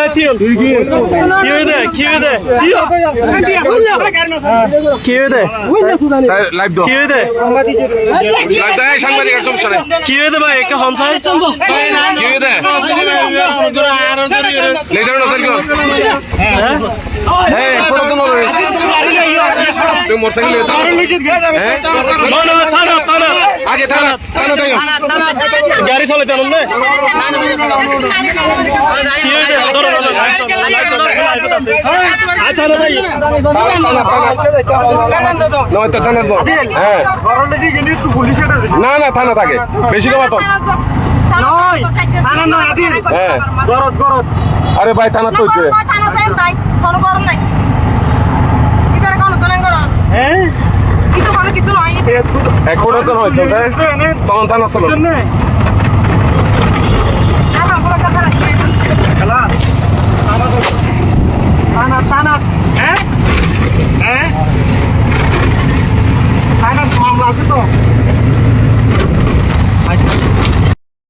সাথিও কি হইদে কি হইদে কি হইদে লাইভ দাও কি হইদে লাইভ দাও সাংবাদিক আর সমস্যা নেই কি ভাই একটা হন থাই কি হইছে লেজার না সাইকেল এই ফটো তো নরে তুমি মোটরসাইকেল হ্যাঁ না না থানা থানা আগে থানা থানা তাই গাড়ি চালাইতে না কি হইদে ধরো ধরো আই থানা ভাই নয় তো থানা দাও হ্যাঁ না না থানা থাকে বেশি কমা তো হ্যাঁ আরে ভাই থানা হ্যাঁ নয় তো নয় তো তখন থানা চলো।